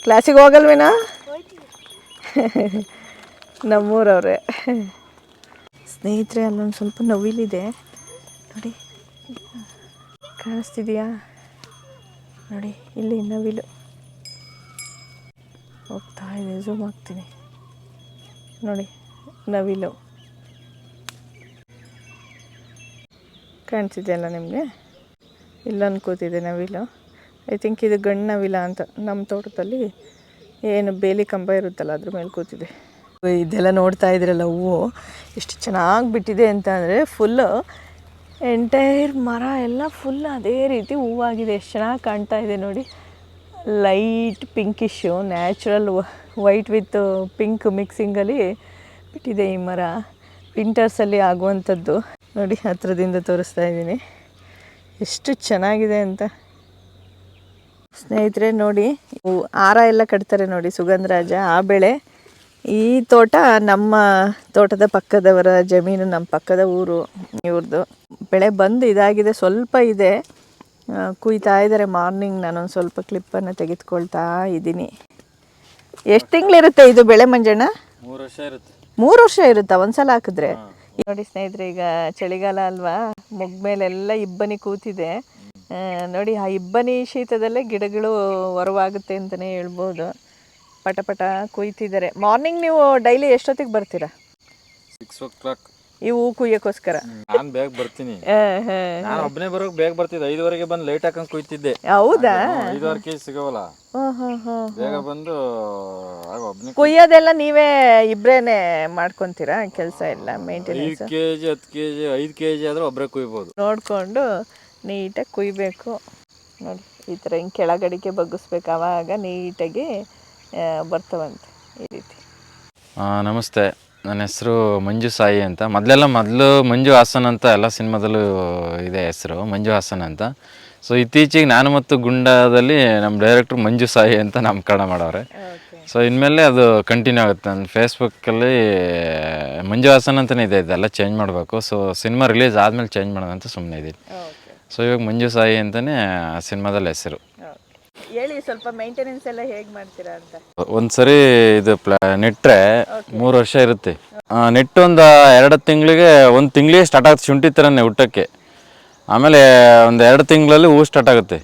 ಕ್ಲಾಸಿಗೆ ಹೋಗಲ್ವೇನಾ? ನಮ್ಮೂರವ್ರೆ. ಸ್ನೇಹಿತರೆ, ಅಲ್ಲೊಂದು ಸ್ವಲ್ಪ ನವಿಲಿದೆ. ನೋಡಿ. ಕಾಣಿಸ್ತಿದೆಯಾ? ನೋಡಿ, ಇಲ್ಲಿ ನವಿಲು. ಹೋಗ್ತಾ ಇದೆ ಝೂಮ್ ಆಗ್ತೀನಿ ನೋಡಿ, ನವಿಲು. ಕಾಣಿಸಿದೆಯಲ್ಲ ನಿಮಗೆ? ಇಲ್ಲೊಂದು ಕೂತಿದೆ ನವಿಲು. ಐ ಥಿಂಕ್ ಇದು ಗಂಡು ನವಿಲ ಅಂತ ನಮ್ಮ ತೋಟದಲ್ಲಿ ಏನು ಬೇಲಿ ಕಂಬ ಇರುತ್ತಲ್ಲ ಅದ್ರ ಮೇಲೆ ಕೂತಿದೆ. ಇದೆಲ್ಲ ನೋಡ್ತಾ ಇದ್ರಲ್ಲ ಹೂವು, ಎಷ್ಟು ಚೆನ್ನಾಗಿ ಬಿಟ್ಟಿದೆ ಅಂತ ಅಂದರೆ ಫುಲ್ಲು ಎಂಟೈರ್ ಮರ ಎಲ್ಲ ಫುಲ್ ಅದೇ ರೀತಿ ಹೂವಾಗಿದೆ. ಎಷ್ಟು ಚೆನ್ನಾಗಿ ಕಾಣ್ತಾ ಇದೆ ನೋಡಿ. Light pinkish natural white with pink ಮಿಕ್ಸಿಂಗಲ್ಲಿ ಬಿಟ್ಟಿದೆ ಈ ಮರ. ವಿಂಟರ್ಸಲ್ಲಿ ಆಗುವಂಥದ್ದು ನೋಡಿ ಹತ್ರದಿಂದ ತೋರಿಸ್ತಾ ಇದ್ದೀನಿ. ಎಷ್ಟು ಚೆನ್ನಾಗಿದೆ ಅಂತ. ಸ್ನೇಹಿತರೆ ನೋಡಿ ಆರ ಹಾರ ಎಲ್ಲ ಕಟ್ತಾರೆ ನೋಡಿ ಸುಗಂಧರಾಜ. ಆ ಬೆಳೆ ಈ ತೋಟ ನಮ್ಮ ತೋಟದ ಪಕ್ಕದವರ ಜಮೀನು, ನಮ್ಮ ಪಕ್ಕದ ಊರು ಇವ್ರದ್ದು ಬೆಳೆ ಬಂದು ಇದಾಗಿದೆ, ಸ್ವಲ್ಪ ಇದೆ. ಕುಯ್ತಾ ಇದ್ದಾರೆ ಮಾರ್ನಿಂಗ್. ನಾನೊಂದು ಸ್ವಲ್ಪ ಕ್ಲಿಪ್ಪನ್ನು ತೆಗೆದುಕೊಳ್ತಾ ಇದ್ದೀನಿ. ಎಷ್ಟು ತಿಂಗಳಿರುತ್ತೆ ಇದು ಬೆಳೆ ಮಂಜಣ್ಣ? ಮೂರು ವರ್ಷ ಇರುತ್ತೆ. ಮೂರು ವರ್ಷ ಇರುತ್ತಾ ಒಂದ್ಸಲ ಹಾಕಿದ್ರೆ. ನೋಡಿ ಸ್ನೇಹಿತರೆ ಈಗ ಚಳಿಗಾಲ ಅಲ್ವಾ? ಮುಗ್ಮೇಲೆಲ್ಲ ಇಬ್ಬನಿ ಕೂತಿದೆ. ನೋಡಿ ಆ ಇಬ್ಬನಿ ಶೀತದಲ್ಲೇ ಗಿಡಗಳು ಹೊರವಾಗುತ್ತೆ ಅಂತಾನೆ ಹೇಳ್ಬೋದು. ಪಟ ಪಟ ಕುಯ್ತಿದ್ದಾರೆ. ಮಾರ್ನಿಂಗ್ ನೀವು ಡೈಲಿ ಎಷ್ಟೊತ್ತಿಗೆ ಬರ್ತೀರಾ? ಸಿಕ್ಸ್ ಓ ಕ್ಲಾಕ್ ಈ ಹೂ ಕುಯ್ಯಕ್ಕೋಸ್ಕರ. ನಾನ್ ಬೇಗ ಬರ್ತೀನಿ. ನಾನು ಒಬ್ಬನೇ ಬರೋಕ್ ಬೇಗ ಬರ್ತಿದ್ದೆ. ಐದುವರೆಗೆ ಬಂದು ಲೇಟ್ ಹಾಕೊಂಡ್ ಕುಯ್ತಿದ್ದೆ. ಹೌದಾ? ಐದುವರೆ ಕೆಜಿ ಬೇಗ ಬಂದು ಆಗ ಒಬ್ಬನೇ ಕುಯ್ಯೋದೆಲ್ಲ ನೀವೇ ಇಬ್ರೇನೆ ಮಾಡ್ಕೊಂತೀರಾ? ಕೆಲಸ ಎಲ್ಲ ಮೇಂಟೆನೆನ್ಸ್ ಐದು ಕೆಜಿ ಹತ್ತು ಕೆಜಿ ಐದು ಕೆಜಿ ಆದ್ರೆ ಒಬ್ಬರೇ ಕುಯ್ಬೋದು. ನೋಡ್ಕೊಂಡು ನೀಟಾಗಿ ಕುಯ್ಬೇಕು. ನೋಡಿ ಈ ಥರ ಹಿಂಗೆ ಕೆಳಗಡಿಕೆ ಬಗ್ಗಿಸ್ಬೇಕು. ಆವಾಗ ನೀಟಾಗಿ ಬರ್ತವಂತೆ ಈ ರೀತಿ. ಆ, ನಮಸ್ತೆ. ನನ್ನ ಹೆಸರು ಮಂಜು ಸಾಯಿ ಅಂತ. ಮೊದಲೆಲ್ಲ ಮೊದಲು ಮಂಜು ಹಾಸನ್ ಅಂತ ಎಲ್ಲ ಸಿನಿಮಾದಲ್ಲೂ ಇದೆ ಹೆಸರು ಮಂಜು ಹಾಸನ್ ಅಂತ. ಸೊ ಇತ್ತೀಚೆಗೆ ನಾನು ಮತ್ತು ಗುಂಡದಲ್ಲಿ ನಮ್ಮ ಡೈರೆಕ್ಟ್ರು ಮಂಜು ಸಾಯಿ ಅಂತ ನಾಮಕರಣ ಮಾಡವ್ರೆ ಸೊ ಇನ್ಮೇಲೆ ಅದು ಕಂಟಿನ್ಯೂ ಆಗುತ್ತೆ. ನನ್ನ ಫೇಸ್ಬುಕ್ಕಲ್ಲಿ ಮಂಜು ಹಾಸನ್ ಅಂತಲೇ ಇದೆ. ಇದೆಲ್ಲ ಚೇಂಜ್ ಮಾಡಬೇಕು. ಸೊ ಸಿನಿಮಾ ರಿಲೀಸ್ ಆದಮೇಲೆ ಚೇಂಜ್ ಮಾಡೋದಂತ ಅಂತ ಸುಮ್ಮನೆ ಇದ್ದೀನಿ. ಸೊ ಇವಾಗ ಮಂಜು ಸಾಯಿ ಅಂತಲೇ ಆ ಸಿನಿಮಾದಲ್ಲಿ ಹೆಸರು. ಹೇಳಿ ಸ್ವಲ್ಪ ಮೇಂಟೆನೆನ್ಸ್ ಎಲ್ಲ ಹೇಗೆ ಮಾಡ್ತೀರಾ ಅಂತ? ಒಂದ್ಸರಿ ಇದು ಪ್ಲಾ ನೆಟ್ರೆ ಮೂರು ವರ್ಷ ಇರುತ್ತೆ. ನೆಟ್ ನೆಟ್ಟು ಒಂದು ಎರಡು ತಿಂಗಳಿಗೆ ಒಂದು ತಿಂಗಳಿಗೆ ಸ್ಟಾರ್ಟ್ ಆಗುತ್ತೆ ಶುಂಠಿ ಥರನೇ ಊಟಕ್ಕೆ. ಆಮೇಲೆ ಒಂದು ಎರಡು ತಿಂಗಳಲ್ಲಿ ಹೂ ಸ್ಟಾರ್ಟ್ ಆಗುತ್ತೆ.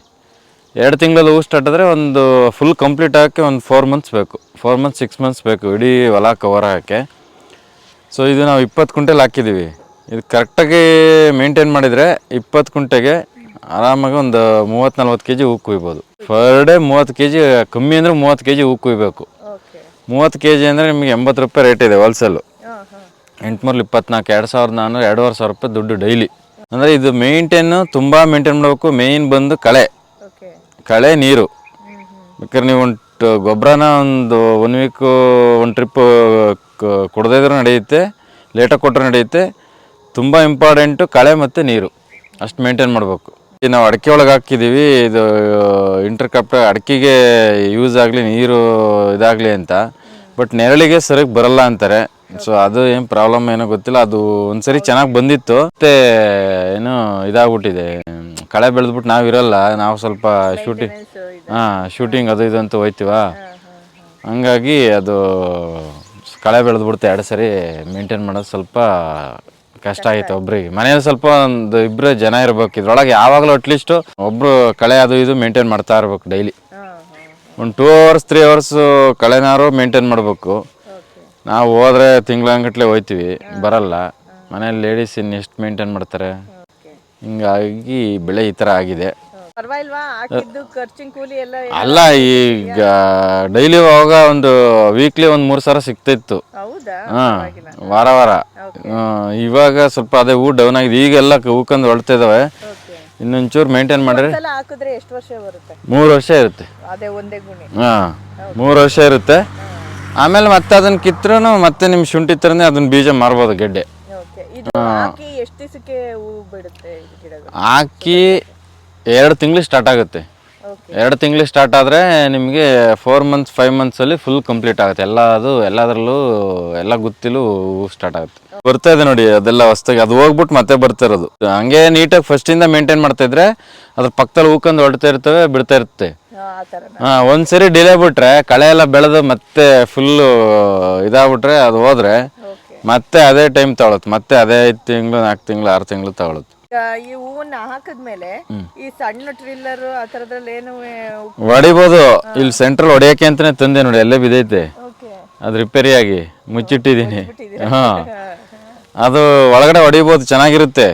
ಎರಡು ತಿಂಗಳಲ್ಲಿ ಹೂ ಸ್ಟಾರ್ಟ್ ಆದರೆ ಒಂದು ಫುಲ್ ಕಂಪ್ಲೀಟ್ ಆಗೋಕ್ಕೆ ಒಂದು ಫೋರ್ ಮಂತ್ಸ್ ಬೇಕು. ಫೋರ್ ಮಂತ್ಸ್ ಸಿಕ್ಸ್ ಮಂತ್ಸ್ ಬೇಕು. ಇಡೀ ಹೊಲ ಕವರ್ ಆಗೋಕ್ಕೆ. ಸೊ ಇದು ನಾವು ಇಪ್ಪತ್ತು ಕುಂಟೆಲ್ ಹಾಕಿದ್ದೀವಿ ಇದು ಕರೆಕ್ಟಾಗಿ ಮೇಂಟೈನ್ ಮಾಡಿದರೆ ಇಪ್ಪತ್ತು ಕುಂಟೆಗೆ ಆರಾಮಾಗಿ ಒಂದು ಮೂವತ್ತು ನಲ್ವತ್ತು ಕೆ ಜಿ ಹೂ ಕುಯ್ಬೋದು. ಪರ್ ಡೇ ಮೂವತ್ತು ಕೆ ಜಿ ಕಮ್ಮಿ ಅಂದ್ರೆ ಮೂವತ್ತು ಕೆ ಜಿ ಹೂ ಕುಯ್ಬೇಕು. ಮೂವತ್ತು ಕೆ ಜಿ ಅಂದರೆ ನಿಮಗೆ ಎಂಬತ್ತು ರೂಪಾಯಿ ರೇಟ್ ಇದೆ ಹೋಲ್ಸೇಲು ಎಂಟುನೂರಲ್ಲಿ ಇಪ್ಪತ್ನಾಲ್ಕು ಎರಡು ಸಾವಿರದ ನಾನ್ನೂರು ಎರಡೂವರೆ ಸಾವಿರ ರೂಪಾಯಿ ದುಡ್ಡು ಡೈಲಿ ಅಂದರೆ ಇದು ಮೇಂಟೇನು ತುಂಬ ಮೇಂಟೈನ್ ಮಾಡಬೇಕು. ಮೇಯ್ನ್ ಬಂದು ಕಳೆ. ಕಳೆ ನೀರು. ಯಾಕಂದ್ರೆ ನೀವು ಒಂದು ಗೊಬ್ಬರನ ಒಂದು ಒನ್ ವೀಕು ಒಂದು ಟ್ರಿಪ್ ಕೊಡದೇ ಇದ್ರೂ ನಡೆಯುತ್ತೆ. ಲೇಟಾಗಿ ಕೊಟ್ಟರೆ ನಡೆಯುತ್ತೆ. ತುಂಬ ಇಂಪಾರ್ಟೆಂಟು ಕಳೆ ಮತ್ತು ನೀರು. ಅಷ್ಟು ಮೇಂಟೈನ್ ಮಾಡಬೇಕು. ನಾವು ಅಡಿಕೆ ಒಳಗೆ ಹಾಕಿದ್ದೀವಿ ಇದು ಇಂಟರ್ ಕಪ್ ಅಡಿಕೆಗೆ ಯೂಸ್ ಆಗಲಿ ನೀರು ಇದಾಗಲಿ ಅಂತ. ಬಟ್ ನೆರಳಿಗೆ ಸರಿಯಾಗಿ ಬರಲ್ಲ ಅಂತಾರೆ. ಸೊ ಅದು ಏನು ಪ್ರಾಬ್ಲಮ್ ಏನೋ ಗೊತ್ತಿಲ್ಲ. ಅದು ಒಂದ್ಸರಿ ಚೆನ್ನಾಗಿ ಬಂದಿತ್ತು. ಮತ್ತೆ ಏನು ಇದಾಗ್ಬಿಟ್ಟಿದೆ. ಕಳೆ ಬೆಳೆದ್ಬಿಟ್ಟು ನಾವು ಇರಲ್ಲ. ನಾವು ಸ್ವಲ್ಪ ಶೂಟಿಂಗ್ ಹಾಂ ಶೂಟಿಂಗ್ ಅದು ಇದು ಅಂತ ಹೋಯ್ತೀವ. ಹಂಗಾಗಿ ಅದು ಕಳೆ ಬೆಳೆದ್ಬಿಡ್ತು ಎರಡು ಸರಿ ಮೇಂಟೈನ್ ಮಾಡೋದು ಸ್ವಲ್ಪ ಕಷ್ಟ ಆಯ್ತು ಒಬ್ರಿಗೆ. ಮನೆಯಲ್ಲಿ ಸ್ವಲ್ಪ ಒಂದು ಇಬ್ರು ಜನ ಇರ್ಬೇಕು. ಇದ್ರೊಳಗೆ ಯಾವಾಗಲೂ ಅಟ್ಲೀಸ್ಟ್ ಒಬ್ರು ಕಳೆ ಅದು ಇದು ಮೇಂಟೈನ್ ಮಾಡ್ತಾ ಇರ್ಬೇಕು ಡೈಲಿ ಒಂದು ಟೂ ಅವರ್ಸ್ ತ್ರೀ ಅವರ್ಸ್ ಕಳೆನಾರು ಮೇಂಟೈನ್ ಮಾಡಬೇಕು. ನಾವು ಹೋದ್ರೆ ತಿಂಗಳಂಗಟ್ಲೆ ಹೋಯ್ತೀವಿ ಬರಲ್ಲ. ಮನೇಲಿ ಲೇಡೀಸ್ ಇನ್ನು ಎಷ್ಟು ಮೇಂಟೈನ್ ಮಾಡ್ತಾರೆ? ಹಿಂಗಾಗಿ ಬೆಳೆ ಈ ಥರ ಆಗಿದೆ. ಪರವಾಗಿಲ್ವಾ? ಹಾಕಿದ್ದು ಖರ್ಚಿನ ಕೂಲಿ ಎಲ್ಲ ಅಲ್ಲ ಈಗ ಡೈಲಿ ಹೋಗ ಒಂದು ವೀಕ್ಲಿ ಒಂದು ಮೂರು ಸಾವಿರ ಸಿಗ್ತಿತ್ತು ಹೌದಾ? ಹಾಂ ವಾರ ವಾರ. ಇವಾಗ ಸ್ವಲ್ಪ ಅದೇ ಹೂ ಡೌನ್ ಆಗಿದೆ. ಈಗೆಲ್ಲ ಹೂಕಂದು ಹೊಳ್ತಿದಾವೆ ಓಕೆ ಇನ್ನೊಂಚೂರು ಮೇಂಟೈನ್ ಮಾಡಿದ್ರೆ ಸಲ ಹಾಕಿದ್ರೆ ಎಷ್ಟು ವರ್ಷ ಬರುತ್ತೆ? ಮೂರು ವರ್ಷ ಇರುತ್ತೆ. ಅದೇ ಒಂದೇ ಗುಣಿ. ಹಾಂ ಮೂರು ವರ್ಷ ಇರುತ್ತೆ. ಆಮೇಲೆ ಮತ್ತೆ ಅದನ್ನ ಕಿತ್ರೂ ಮತ್ತೆ ನಿಮ್ಮ ಶುಂಠಿ ಥರನೇ ಅದನ್ನ ಬೀಜ ಮಾರ್ಬೋದು ಗೆಡ್ಡೆ. ಓಕೆ ಇದು ಹಾಕಿ ಎಷ್ಟು ದಿವಸಕ್ಕೆ ಹೂ ಬಿಡುತ್ತೆ ಇದು ಗಿಡಗಳು? ಹಾಕಿ. ಎರಡು ತಿಂಗಳು ಸ್ಟಾರ್ಟ್ ಆಗುತ್ತೆ. ಎರಡು ತಿಂಗಳು ಸ್ಟಾರ್ಟ್ ಆದರೆ ನಿಮಗೆ ಫೋರ್ ಮಂತ್ಸ್ ಫೈವ್ ಮಂತ್ಸಲ್ಲಿ ಫುಲ್ ಕಂಪ್ಲೀಟ್ ಆಗುತ್ತೆ. ಎಲ್ಲ ಅದು ಎಲ್ಲದರಲ್ಲೂ ಎಲ್ಲ ಗುತ್ತಿಲು ಸ್ಟಾರ್ಟ್ ಆಗುತ್ತೆ. ಬರ್ತಾ ಇದೆ ನೋಡಿ ಅದೆಲ್ಲ ಹೊಸ್ದಾಗಿ. ಅದು ಹೋಗ್ಬಿಟ್ಟು ಮತ್ತೆ ಬರ್ತಾ ಇರೋದು. ಹಂಗೆ ನೀಟಾಗಿ ಫಸ್ಟಿಂದ ಮೇಂಟೈನ್ ಮಾಡ್ತಾ ಇದ್ರೆ ಅದ್ರ ಪಕ್ಕದಲ್ಲಿ ಹೂಕಂದು ಹೊಡ್ತಾ ಇರ್ತವೆ ಬಿಡ್ತಾ ಇರುತ್ತೆ. ಹಾಂ ಒಂದ್ಸರಿ ಡಿಲೇ ಬಿಟ್ರೆ ಕಳೆ ಎಲ್ಲ ಬೆಳೆದು ಮತ್ತೆ ಫುಲ್ಲು ಇದಾಗ್ಬಿಟ್ರೆ ಅದು ಹೋದ್ರೆ ಮತ್ತೆ ಅದೇ ಟೈಮ್ ತಗೊಳುತ್ತೆ. ಮತ್ತೆ ಅದೇ ಐದು ತಿಂಗಳು ನಾಲ್ಕು ತಿಂಗಳು ಆರು ತಿಂಗಳು ತಗೊಳುತ್ತೆ. ಈ ಹೂವನ್ನ ಹಾಕದ್ಮೇಲೆ ಈ ಸಣ್ಣ ಟ್ರಿಲ್ಲರ್ ಆ ಏನು ಹೊಡಿಬೋದು. ಇಲ್ಲಿ ಸೆಂಟ್ರಲ್ ಹೊಡಿಯೋಕೆ ಅಂತಾನೆ ತಂದೆ ನೋಡಿ ಅಲ್ಲೇ ಬಿದ್ದೈತೆ. ಅದು ರಿಪೇರಿ ಆಗಿ ಮುಚ್ಚಿಟ್ಟಿದ್ದೀನಿ. ಹಾ. ಅದು ಒಳಗಡೆ ಹೊಡಿಬೋದು ಚೆನ್ನಾಗಿರುತ್ತೆ.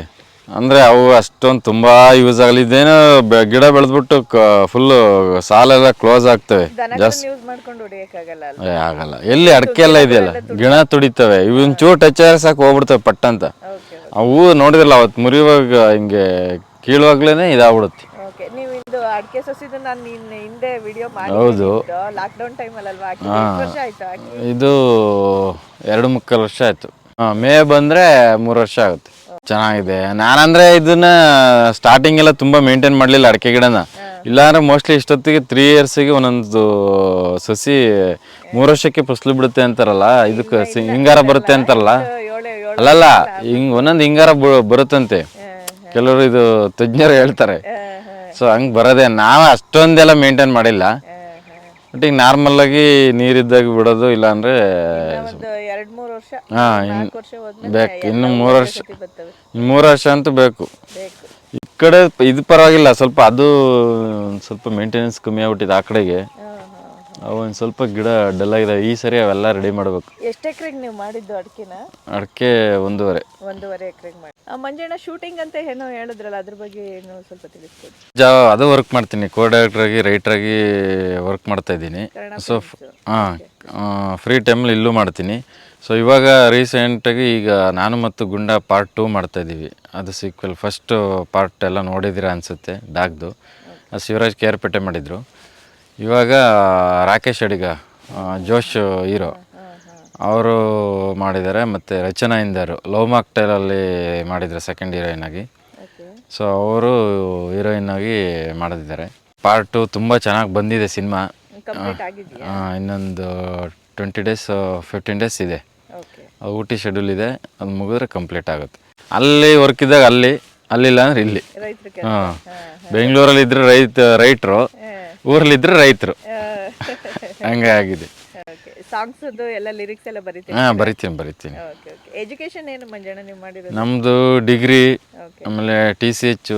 ಅಂದರೆ ಅವು ಅಷ್ಟೊಂದು ತುಂಬ ಯೂಸ್ ಆಗಲಿ ಇದೇನು ಗಿಡ ಬೆಳೆದ್ಬಿಟ್ಟು ಫುಲ್ಲು ಸಾಲೆಲ್ಲ ಕ್ಲೋಸ್ ಆಗ್ತವೆ. ಜಾಸ್ತಿ ಆಗಲ್ಲ. ಎಲ್ಲಿ ಅಡಕೆ ಎಲ್ಲ ಇದೆಯಲ್ಲ? ಗಿಣ ತುಡಿತವೆ. ಇವನ್ ಚೂರು ಟಚ್ ಆದ್ರೆ ಸಾಕು ಹೋಗ್ಬಿಡ್ತವೆ ಪಟ್ ಅಂತ. ಅವು ನೋಡಿದ್ರಲ್ಲ ಅವತ್ತು ಮುರಿಯುವಾಗ ಹಿಂಗೆ ಕೀಳುವಾಗ್ಲೇ ಇದಾಗ್ಬಿಡುತ್ತೆ. ಓಕೆ ನೀವು ಇದು ಅಡಿಕೆ ಸಸಿದು ನಾನು ನಿನ್ನ ಹಿಂದೆ ವಿಡಿಯೋ ಮಾಡಿ ಹೌದು. ಲಾಕ್ಡೌನ್ ಟೈಮಲ್ಲಿ ಅಲ್ವಾ ಹಾಕಿ ಎಷ್ಟು ವರ್ಷ ಆಯ್ತು ಹಾಕಿ ಇದು ಎರಡು ಮುಕ್ಕಾಲು ವರ್ಷ ಆಯ್ತು. ಮೇ ಬಂದ್ರೆ ಮೂರು ವರ್ಷ ಆಗುತ್ತೆ. ಚೆನ್ನಾಗಿದೆ. ನಾನಂದ್ರೆ ಇದನ್ನ ಸ್ಟಾರ್ಟಿಂಗ್ ಎಲ್ಲ ತುಂಬಾ ಮೇಂಟೈನ್ ಮಾಡಲಿಲ್ಲ ಅಡಿಕೆ ಗಿಡನ. ಇಲ್ಲಾಂದ್ರೆ ಮೋಸ್ಟ್ಲಿ ಇಷ್ಟೊತ್ತಿಗೆ ತ್ರೀ ಇಯರ್ಸಿಗೆ ಒಂದೊಂದು ಸಸಿ ಮೂರು ವರ್ಷಕ್ಕೆ ಫಸಲು ಬಿಡುತ್ತೆ ಅಂತಾರಲ್ಲ ಇದಕ್ಕೆ ಸಿ- ಹಿಂಗಾರ ಬರುತ್ತೆ ಅಂತಾರಲ್ಲ. ಅಲ್ಲಲ್ಲ ಹಿಂಗ್ ಒಂದೊಂದು ಹಿಂಗಾರ ಬರುತ್ತಂತೆ. ಕೆಲವರು ಇದು ತಜ್ಞರು ಹೇಳ್ತಾರೆ. ಸೊ ಹಂಗ್ ಬರೋದೇ ನಾವು ಅಷ್ಟೊಂದೆಲ್ಲ ಮೇಂಟೈನ್ ಮಾಡಿಲ್ಲ. ಬಟ್ ಈಗ ನಾರ್ಮಲ್ ಆಗಿ ನೀರಿದ್ದಾಗ ಬಿಡೋದು ಇಲ್ಲ ಅಂದ್ರೆ ಹಾ ಬೇಕು ಇನ್ನು ಮೂರು ವರ್ಷ ಮೂರು ವರ್ಷ ಅಂತೂ ಬೇಕು. ಈ ಕಡೆ ಇದು ಪರವಾಗಿಲ್ಲ ಸ್ವಲ್ಪ ಅದು ಸ್ವಲ್ಪ ಮೇಂಟೆನೆನ್ಸ್ ಕಮ್ಮಿ ಆಗ್ಬಿಟ್ಟಿದೆ ಆ ಕಡೆಗೆ. ಒಂದು ಸ್ವಲ್ಪ ಗಿಡ ಡಲ್ ಆಗಿದೆ ಈ ಸರಿ ಅವೆಲ್ಲ ರೆಡಿ ಮಾಡಬೇಕು. ಎಷ್ಟು ಎಕರೆಗೆ ನೀವು ಮಾಡಿದ್ದು ಅಡಿಕೆನ? ಅಡಿಕೆ ಒಂದೂವರೆ. ಒಂದೂವರೆ ಎಕರೆಗೆ ಮಾಡಿ. ಮಂಜಣ್ಣ ಶೂಟಿಂಗ್ ಅಂತ ಏನೋ ಹೇಳಿದ್ರಲ್ಲ ಅದ್ರ ಬಗ್ಗೆ ಏನು ಸ್ವಲ್ಪ ತಿಳಿಸ್ಕೊಡಿ. ಜಾ ಅದು ವರ್ಕ್ ಮಾಡ್ತೀನಿ. ಕೋ ಡೈರೆಕ್ಟರ್ ಆಗಿ ರೈಟರ್ ಆಗಿ ವರ್ಕ್ ಮಾಡ್ತಾ ಇದ್ದೀನಿ. ಸೊ ಹಾಂ ಫ್ರೀ ಟೈಮಲ್ಲಿ ಇಲ್ಲೂ ಮಾಡ್ತೀನಿ. ಸೊ ಇವಾಗ ರೀಸೆಂಟಾಗಿ ಈಗ ನಾನು ಮತ್ತು ಗುಂಡ ಪಾರ್ಟ್ ಟೂ ಮಾಡ್ತಾ ಇದ್ದೀವಿ. ಅದು ಸೀಕ್ವೆಲ್ ಫಸ್ಟ್ ಪಾರ್ಟ್ ಎಲ್ಲ ನೋಡಿದಿರ ಅನಿಸುತ್ತೆ ಡಾಗ್ದು ಕೆ ಶಿವರಾಜ್ ಕೇರ್ಪೇಟೆ ಮಾಡಿದರು. ಇವಾಗ ರಾಕೇಶ್ ಅಡಿಗ ಜೋಶ್ ಹೀರೋ. ಅವರು ಮಾಡಿದ್ದಾರೆ ಮತ್ತು ರಚನಾ ಇಂದರು ಲವ್ ಮಾಕ್ಟೈಲಲ್ಲಿ ಮಾಡಿದ್ದಾರೆ ಸೆಕೆಂಡ್ ಹೀರೋಯಿನ್ ಆಗಿ. ಸೊ ಅವರು ಹೀರೋಯಿನ್ ಆಗಿ ಮಾಡಿದ್ದಾರೆ. ಪಾರ್ಟ್ ಟು ತುಂಬ ಚೆನ್ನಾಗಿ ಬಂದಿದೆ ಸಿನಿಮಾ. ಇನ್ನೊಂದು ಟ್ವೆಂಟಿ ಡೇಸ್ ಫಿಫ್ಟೀನ್ ಡೇಸ್ ಇದೆ. ಊಟಿ ಶೆಡ್ಯೂಲ್ ಇದೆ. ಅದು ಮುಗಿದ್ರೆ ಕಂಪ್ಲೀಟ್ ಆಗುತ್ತೆ. ಅಲ್ಲಿ ವರ್ಕ್ ಇದ್ದಾಗ ಅಲ್ಲಿ ಅಲ್ಲಿಲ್ಲ ಅಂದ್ರೆ ಇಲ್ಲಿ. ಹಾಂ. ಬೆಂಗಳೂರಲ್ಲಿ ಇದ್ರೆ ರೈತ ರೈತರು. ಊರಲ್ಲಿದ್ದರೆ ರೈತರು. ಹಂಗೆ ಆಗಿದೆ ಓಕೆ ಸಾಂಗ್ಸ್ ಎಲ್ಲ ಲಿರಿಕ್ಸ್ ಎಲ್ಲ ಬರೀತೀವಿ ಹಾಂ ಬರಿತೀನಿ ಬರಿತೀನಿ. Okay okay. ಎಜುಕೇಶನ್ ಏನು ಮಂಜಣ್ಣ ನೀವು ಮಾಡಿರೋದು? ನಮ್ಮದು ಡಿಗ್ರಿ ಆಮೇಲೆ T C H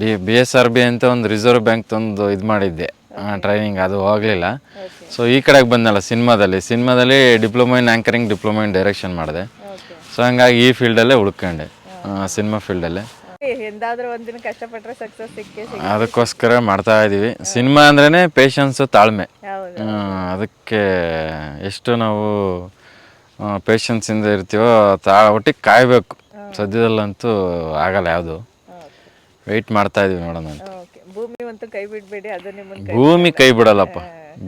D B S R B ಅಂತ ಒಂದು ರಿಸರ್ವ್ ಬ್ಯಾಂಕ್ ತಂದು ಇದು ಮಾಡಿದ್ದೆ. ಟ್ರೈನಿಂಗ್ ಅದು ಹೋಗಲಿಲ್ಲ. ಸೊ ಈ ಕಡೆಗೆ ಬಂದಲ್ಲ ಸಿನಿಮಾದಲ್ಲಿ. ಸಿನಿಮಾದಲ್ಲಿ diploma in anchoring diploma in direction ಮಾಡಿದೆ. ಸೊ ಹಂಗಾಗಿ ಈ ಫೀಲ್ಡಲ್ಲೇ ಉಳ್ಕೊಂಡೆ. ಸಿನಿಮಾ ಫೀಲ್ಡಲ್ಲೇ ಎಂದಾದ್ರೂ ಒಂದಿನ ಕಷ್ಟಪಟ್ರೆ ಸಕ್ಸಸ್ ಸಿಕ್ಕೇ ಸಿಗ ಅದಕ್ಕೋಸ್ಕರ ಮಾಡ್ತಾ ಇದೀವಿ. ಸಿನಿಮಾ ಅಂದ್ರೇ ಪೇಷನ್ಸು ತಾಳ್ಮೆ. ಹೌದು. ಅದಕ್ಕೆ ಎಷ್ಟು ನಾವು ಪೇಷನ್ಸಿಂದ ಇರ್ತೀವೋ ತಾ ಒಟ್ಟಿಗೆ ಕಾಯಬೇಕು. ಸದ್ಯದಲ್ಲಂತೂ ಆಗಲ್ಲ ಯಾವುದು. ವೆಯ್ಟ್ ಮಾಡ್ತಾ ಇದೀವಿ ನೋಡೋಣ ಅಂತ. ಓಕೆ ಭೂಮಿ ಅಂತೂ ಕೈ ಬಿಡಬೇಡಿ ಅದು ನಿಮ್ಮನ್ನ ಭೂಮಿ ಕೈ ಬಿಡಲ್ಲಪ್ಪ.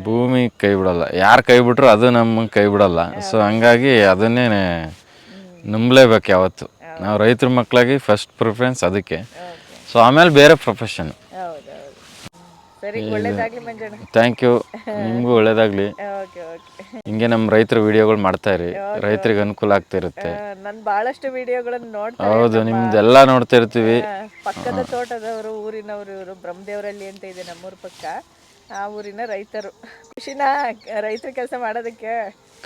ಭೂಮಿ ಕೈ ಬಿಡಲ್ಲ. ಯಾರು ಕೈ ಬಿಟ್ರು ಅದು ನಮ್ಮ ಕೈ ಬಿಡಲ್ಲ. ಸೊ ಹಂಗಾಗಿ ಅದನ್ನೇ ನಂಬಲೇಬೇಕು ಯಾವತ್ತು. ನಾವು ರೈತರ ಮಕ್ಕಳಾಗಿ ಫಸ್ಟ್ ಪ್ರಿಫರೆನ್ಸ್ ಅದಕ್ಕೆ. ಸೊ ಆಮೇಲೆ ಬೇರೆ ಪ್ರೊಫೆಷನ್ ಸರಿ ಒಳ್ಳೇದಾಗ್ಲಿ ಮಂಜಣ್ಣ. ಥ್ಯಾಂಕ್ ಯು ನಿಮಗೂ ಒಳ್ಳೇದಾಗಲಿ. ಓಕೆ ಓಕೆ ಹಿಂಗೆ ನಮ್ಮ ರೈತರ ವಿಡಿಯೋಗಳು ಮಾಡ್ತಾ ಇರಿ. ರೈತರಿಗೆ ಅನುಕೂಲ ಆಗ್ತಾ ಇರುತ್ತೆ. ನಾನು ಬಹಳಷ್ಟು ವಿಡಿಯೋಗಳನ್ನು ನೋಡ್ತಾ ಹೌದು ನಿಮ್ದೆಲ್ಲ ನೋಡ್ತಾ ಇರ್ತೀವಿ. ಪಕ್ಕದ ತೋಟದವರು ಊರಿನವರು ಇವರು ಬ್ರಹ್ಮದೇವರಳ್ಳಿ ಅಂತ ಇದೆ ನಮ್ಮೂರ ಪಕ್ಕ. ಆ ಊರಿನ ರೈತರು. ಖುಷಿನ ರೈತರ ಕೆಲಸ ಮಾಡೋದಕ್ಕೆ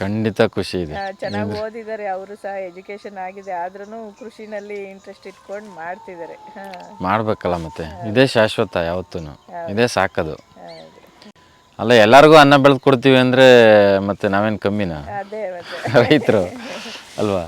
ಖಂಡಿತ ಖುಷಿ ಇದೆ. ಚೆನ್ನಾಗಿ ಓದಿದ್ದಾರೆ ಅವರು ಸಹ ಎಜುಕೇಶನ್ ಆಗಿದೆ ಆದ್ರೂ ಕೃಷಿನಲ್ಲಿ ಇಂಟ್ರೆಸ್ಟ್ ಇಟ್ಕೊಂಡು ಮಾಡ್ತಿದ್ದಾರೆ. ಮಾಡ್ಬೇಕಲ್ಲ ಮತ್ತೆ? ಇದೇ ಶಾಶ್ವತ ಯಾವತ್ತೂ ಇದೇ ಸಾಕದು. ಅಲ್ಲ ಎಲ್ಲರಿಗೂ ಅನ್ನ ಬೆಳೆದು ಕೊಡ್ತೀವಿ ಅಂದ್ರೆ ಮತ್ತೆ ನಾವೇನು ಕಮ್ಮಿನ? ರೈತರು. ಅಲ್ವಾ?